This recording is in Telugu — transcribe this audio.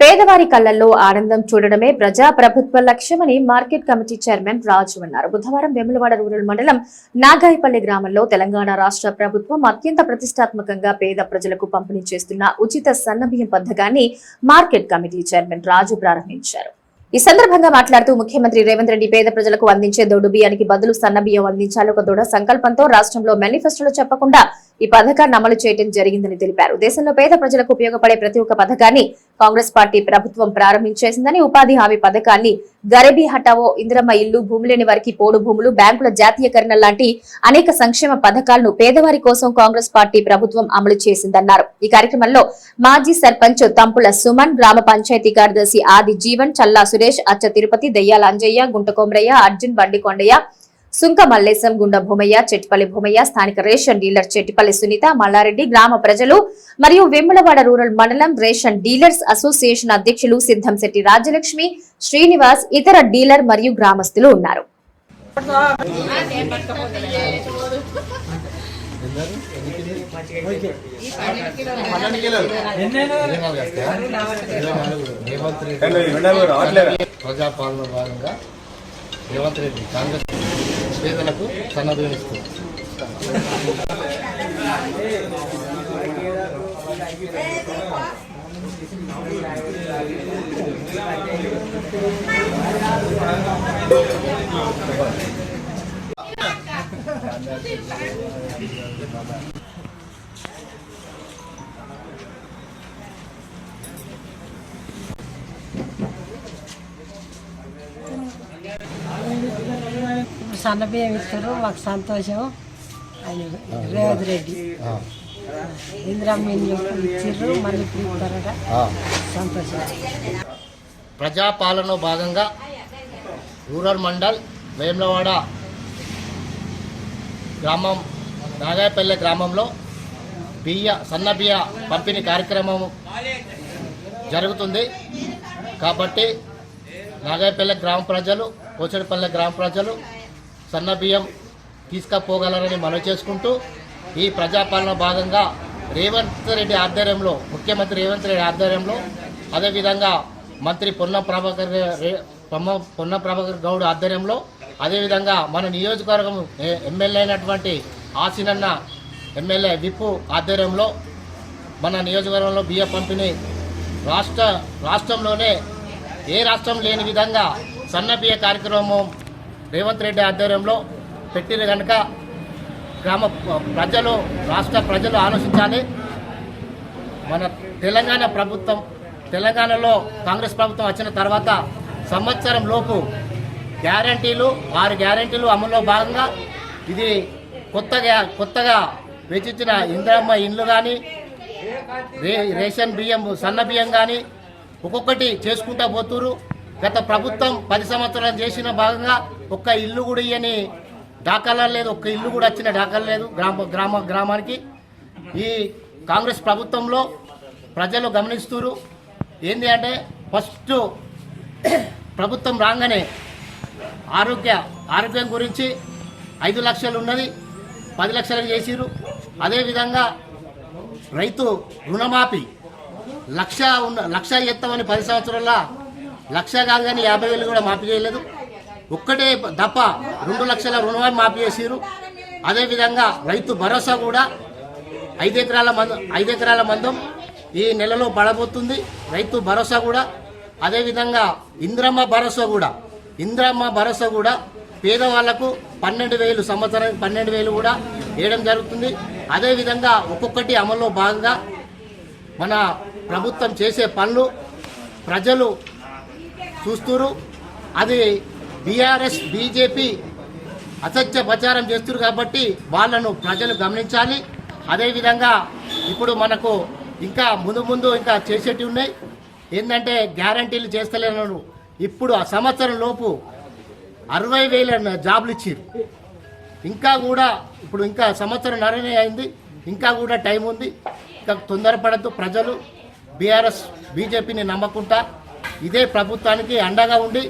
పేదవారి కళ్ళల్లో ఆనందం చూడడమే ప్రజా ప్రభుత్వ లక్ష్యమని మార్కెట్ కమిటీ చైర్మన్ రాజు అన్నారు. బుధవారం వెములవాడ రూరల్ మండలం నాగాయపల్లి గ్రామంలో తెలంగాణ రాష్ట్ర ప్రభుత్వం అత్యంత ప్రతిష్టాత్మకంగా పేద ప్రజలకు పంపిణీ చేస్తున్న ఉచిత సన్నబియ్యం పథకాన్ని మార్కెట్ కమిటీ చైర్మన్ రాజు ప్రారంభించారు. ఈ సందర్భంగా మాట్లాడుతూ ముఖ్యమంత్రి రేవంత్ రెడ్డి పేద ప్రజలకు అందించే దొడు బియ్యానికి బదులు సన్న బియ్యం అందించాలి. ఒక దృఢ సంకల్పంతో రాష్ట్రంలో మేనిఫెస్టోలో చెప్పకుండా ఈ పథకాన్ని అమలు చేయడం జరిగిందని తెలిపారు. దేశంలో పేద ప్రజలకు ఉపయోగపడే ప్రతి ఒక్క పథకాన్ని కాంగ్రెస్ పార్టీ ప్రభుత్వం ప్రారంభించేసిందని ఉపాధి హామీ పథకాన్ని గరీబీ హటావో ఇందిరమ్మ ఇల్లు భూమి లేని వారికి పోడు భూములు బ్యాంకుల జాతీయకరణ లాంటి అనేక సంక్షేమ పథకాలను పేదవారి కోసం కాంగ్రెస్ పార్టీ ప్రభుత్వం అమలు చేసిందన్నారు. ఈ కార్యక్రమంలో మాజీ సర్పంచ్ తంపుల సుమన్ గ్రామ పంచాయతీ కార్యదర్శి ఆది జీవన్ చల్లా సురేష్ అచ్చ తిరుపతి దయ్యాల అంజయ్య గుంట అర్జున్ బండికొండయ్య సుంక మల్లేశం గుండ భూమయ్య చెట్టిపల్లి భూమయ్య స్థానిక రేషన్ డీలర్ చెట్టిపల్లి సునీత మల్లారెడ్డి గ్రామ ప్రజలు మరియు వెమ్మలవాడ రూరల్ మండలం రేషన్ డీలర్స్ అసోసియేషన్ అధ్యక్షులు సిద్ధంశెట్టి రాజలక్ష్మి శ్రీనివాస్ ఇతర డీలర్ మరియు గ్రామస్తులు ఉన్నారు. ప్రజాపాలన భాగంగా రేవంత్ రెడ్డి కాంగ్రెస్ పేదలకు సన్నద్ధం ఇస్తుంది you. సన్న బియ్యం ఇస్తారు మాకు సంతోషం. అని రేవంత్ రెడ్డి. ఇందిరమ్మ ఇల్లు ఇచ్చిర్రు మళ్ళీ ఇప్పుడు ఇస్తారట. సంతోషం. ప్రజాపాలన భాగంగా రూరల్ మండల్ వేములవాడ గ్రామం నాగాయపల్లె గ్రామంలో బియ్య సన్న బియ్య పంపిణీ కార్యక్రమం జరుగుతుంది. కాబట్టి నాగాయపల్లె గ్రామ ప్రజలు పోచడిపల్లె గ్రామ ప్రజలు సన్న బియ్యం తీసుకపోగలరని మనవి చేసుకుంటూ ఈ ప్రజాపాలన భాగంగా రేవంత్ రెడ్డి ఆధ్వర్యంలో ముఖ్యమంత్రి రేవంత్ రెడ్డి ఆధ్వర్యంలో అదేవిధంగా మంత్రి పొన్న ప్రభాకర్ పొన్న- ప్రభాకర్ గౌడ్ ఆధ్వర్యంలో అదేవిధంగా మన నియోజకవర్గం ఎమ్మెల్యే అయినటువంటి ఆసినన్న ఎమ్మెల్యే విప్పు ఆధ్వర్యంలో మన నియోజకవర్గంలో బియ్య పంపిణీ రాష్ట్ర రాష్ట్రంలోనే ఏ రాష్ట్రం లేని విధంగా సన్న బియ్య కార్యక్రమం రేవంత్ రెడ్డి ఆధ్వర్యంలో పెట్టిన కనుక గ్రామ ప్రజలు రాష్ట్ర ప్రజలు ఆలోచించాలి. మన తెలంగాణ ప్రభుత్వం తెలంగాణలో కాంగ్రెస్ ప్రభుత్వం వచ్చిన తర్వాత సంవత్సరం లోపు గ్యారంటీలు ఆరు గ్యారంటీలు అమల్లో భాగంగా ఇది కొత్తగా కొత్తగా వెచ్చించిన ఇందిరమ్మ ఇండ్లు కానీ రే రేషన్ బియ్యం సన్న బియ్యం కానీ ఒక్కొక్కటి చేసుకుంటా పోతురు గత ప్రభుత్వం పది సంవత్సరాలు చేసిన భాగంగా ఒక్క ఇల్లు కూడా ఇయ్యని డాకాలా లేదు. ఒక్క ఇల్లు కూడా వచ్చిన డాకాలు లేదు గ్రామ గ్రామ గ్రామానికి. ఈ కాంగ్రెస్ ప్రభుత్వంలో ప్రజలు గమనిస్తున్నారు ఏంటి అంటే ఫస్ట్ ప్రభుత్వం రాగానే ఆరోగ్య ఆరోగ్యం గురించి ఐదు లక్షలు ఉన్నది పది లక్షలకు చేసిరు అదేవిధంగా రైతు రుణమాఫీ లక్ష ఉన్న లక్ష ఎత్తామని పది సంవత్సరాల లక్ష కాగానే యాభై వేలు కూడా మాఫీ చేయలేదు. ఒక్కటే దప్ప రెండు లక్షల రుణమాఫీ మాఫీ చేసిరు అదేవిధంగా రైతు భరోసా కూడా ఐదు ఎకరాల మంద ఐదు ఎకరాల మందం ఈ నెలలో పడబోతుంది. రైతు భరోసా కూడా అదేవిధంగా ఇంద్రమ్మ భరోసా కూడా ఇంద్రమ్మ భరోసా కూడా పేదవాళ్ళకు పన్నెండు వేలు సంవత్సరానికి పన్నెండు వేలు కూడా వేయడం జరుగుతుంది. అదేవిధంగా ఒక్కొక్కటి అమల్లో భాగంగా మన ప్రభుత్వం చేసే పనులు ప్రజలు చూస్తురు అది బీఆర్ఎస్ బీజేపీ అసత్య ప్రచారం చేస్తున్నారు కాబట్టి వాళ్ళను ప్రజలు గమనించాలి. అదేవిధంగా ఇప్పుడు మనకు ఇంకా ముందు ముందు ఇంకా చేసేటివి ఉన్నాయి. ఏంటంటే గ్యారంటీలు చేస్తలేను ఇప్పుడు ఆ సంవత్సరం లోపు అరవై వేల జాబులు ఇచ్చారు ఇంకా కూడా ఇప్పుడు ఇంకా సంవత్సరం నరనే అయింది. ఇంకా కూడా టైం ఉంది. ఇంకా తొందరపడద్దు ప్రజలు. బీఆర్ఎస్ బీజేపీని నమ్మకుంటా. ఇదే ప్రభుత్వానికి అండగా ఉండి